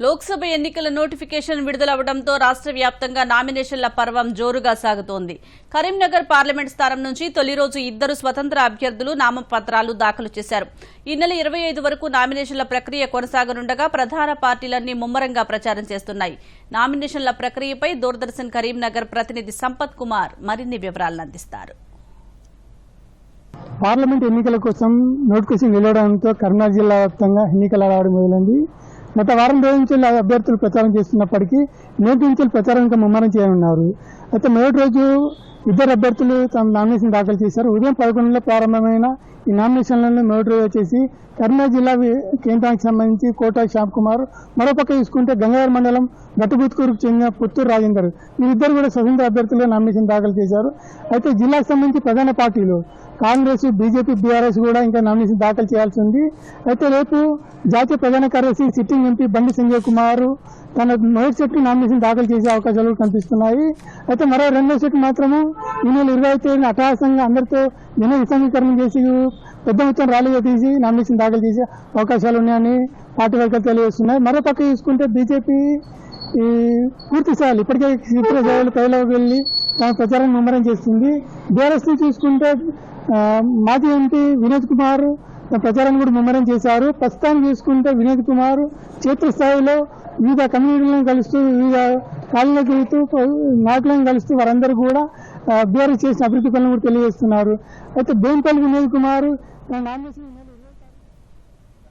లోక్సభ ఎన్నికల నోటిఫికేషన్ విడుదలవడంతో రాష్ట్ర వ్యాప్తంగా నామినేషన్ల పర్వం జోరుగా సాగుతోంది. కరీంనగర్ పార్లమెంట్ స్థానం నుంచి తొలి రోజు ఇద్దరు స్వతంత్ర అభ్యర్థులు నామపత్రాలు దాఖలు చేశారు. ఈ నెల ఇరవై ఐదు వరకు నామినేషన్ల ప్రక్రియ కొనసాగనుండగా ప్రధాన పార్టీలన్నీ ముమ్మరంగా ప్రచారం చేస్తున్నాయి. నామినేషన్ల ప్రక్రియపై దూరదర్శన్ కరీంనగర్ ప్రతినిధి సంపత్ కుమార్ మరిన్ని వివరాలను అందిస్తారు. పార్లమెంట్ ఎన్నికల కోసం నోటిఫికేషన్ వెళ్ళడంతో కర్నూలు జిల్లా వ్యాప్తంగా ఎన్నికలు రావడం మొదలైంది. గత వారం రోజుల నుంచి అభ్యర్థులు ప్రచారం చేస్తున్నప్పటికీ నేటి నుంచి ప్రచారం ఇంకా ముమ్మరం చేయనున్నారు. అయితే మొదటి రోజు ఇద్దరు అభ్యర్థులు తమ నామినేషన్ దాఖలు చేశారు. ఉదయం పదకొండులో ప్రారంభమైన ఈ నామినేషన్లను మొదటి రోజు వచ్చేసి కర్నూలు జిల్లా కేంద్రానికి సంబంధించి కోట శ్యామ్ కుమార్ మరోపక్క చూసుకుంటే గంగాధర్ మండలం గట్టుబుత్కూరుకు చెందిన పుత్తూరు రాజేందర్. వీరిద్దరు కూడా స్వతంత్ర అభ్యర్థులుగా నామినేషన్ దాఖలు చేశారు. అయితే జిల్లాకు సంబంధించి ప్రధాన పార్టీలు కాంగ్రెస్ బీజేపీ బీఆర్ఎస్ కూడా ఇంకా నామినేషన్ దాఖలు చేయాల్సి ఉంది. అయితే రేపు జాతీయ ప్రధాన కార్యదర్శి సిట్టింగ్ ఎంపీ బండి సంజయ్ కుమార్ తన మొదటి సెట్ నామినేషన్ దాఖలు చేసే అవకాశాలు కనిపిస్తున్నాయి. అయితే మరో రెండో సెట్ మాత్రము ఈ నెల ఇరవై తేదీన అట్టహాసంగా అందరితో జన విసంగీకరణ చేసి పెద్ద మొత్తం ర్యాలీగా తీసి నామినేషన్ దాఖలు చేసే అవకాశాలు ఉన్నాయని పార్టీ వర్గాలు తెలియజేస్తున్నాయి. మరో పక్క చూసుకుంటే బీజేపీ ఈ పూర్తి స్థాయిలో ఇప్పటికే క్షిప్ర స్థాయిలో ప్రజలకు వెళ్ళి తన ప్రచారం ముమ్మరం చేస్తుంది. బీఆర్ఎస్ చూసుకుంటే మాజీ ఎంపీ వినోద్ కుమార్ తన ప్రచారాన్ని కూడా ముమ్మరం చేశారు. ప్రస్తుతాన్ని చూసుకుంటే వినోద్ కుమార్ క్షేత్రస్థాయిలో వివిధ కమ్యూనిటీలను కలుస్తూ వివిధ కాళ్ళలోకి వెళ్తూ నాయకులను కలుస్తూ వారందరూ కూడా బీఆర్ఎస్ చేసిన అభివృద్ధి పనులు కూడా తెలియజేస్తున్నారు. అయితే బేంపల్లి వినోద్ కుమార్ తన నామినేషన్